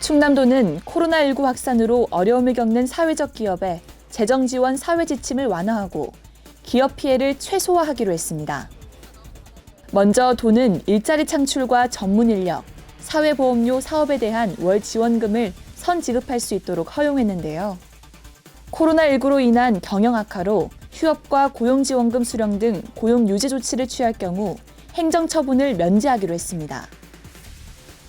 충남도는 코로나19 확산으로 어려움을 겪는 사회적 기업에 재정 지원 사회 지침을 완화하고 기업 피해를 최소화하기로 했습니다. 먼저 도는 일자리 창출과 전문 인력, 사회보험료 사업에 대한 월 지원금을 선 지급할 수 있도록 허용했는데요. 코로나19로 인한 경영 악화로 휴업과 고용지원금 수령 등 고용 유지 조치를 취할 경우 행정 처분을 면제하기로 했습니다.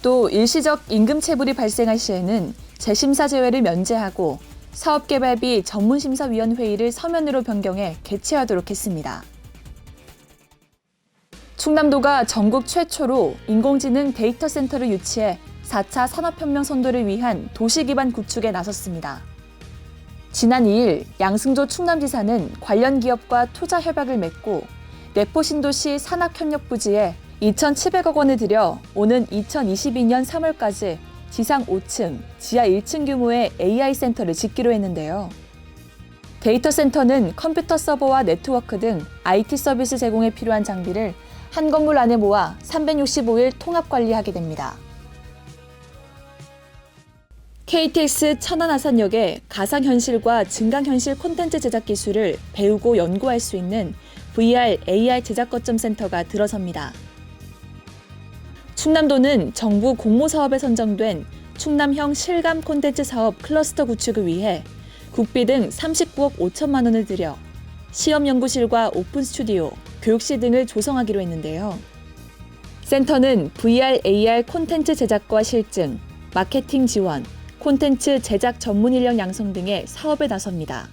또 일시적 임금 체불이 발생할 시에는 재심사 제외를 면제하고 사업개발비 전문심사위원회의를 서면으로 변경해 개최하도록 했습니다. 충남도가 전국 최초로 인공지능 데이터 센터를 유치해 4차 산업혁명 선도를 위한 도시 기반 구축에 나섰습니다. 지난 2일 양승조 충남지사는 관련 기업과 투자 협약을 맺고 내포 신도시 산학협력부지에 2,700억 원을 들여 오는 2022년 3월까지 지상 5층, 지하 1층 규모의 AI 센터를 짓기로 했는데요. 데이터 센터는 컴퓨터 서버와 네트워크 등 IT 서비스 제공에 필요한 장비를 한 건물 안에 모아 365일 통합 관리하게 됩니다. KTX 천안아산역에 가상현실과 증강현실 콘텐츠 제작 기술을 배우고 연구할 수 있는 VR, AR 제작 거점 센터가 들어섭니다. 충남도는 정부 공모 사업에 선정된 충남형 실감 콘텐츠 사업 클러스터 구축을 위해 국비 등 39억 5천만 원을 들여 시험 연구실과 오픈 스튜디오, 교육실 등을 조성하기로 했는데요. 센터는 VR, AR 콘텐츠 제작과 실증, 마케팅 지원, 콘텐츠 제작 전문 인력 양성 등의 사업에 나섭니다.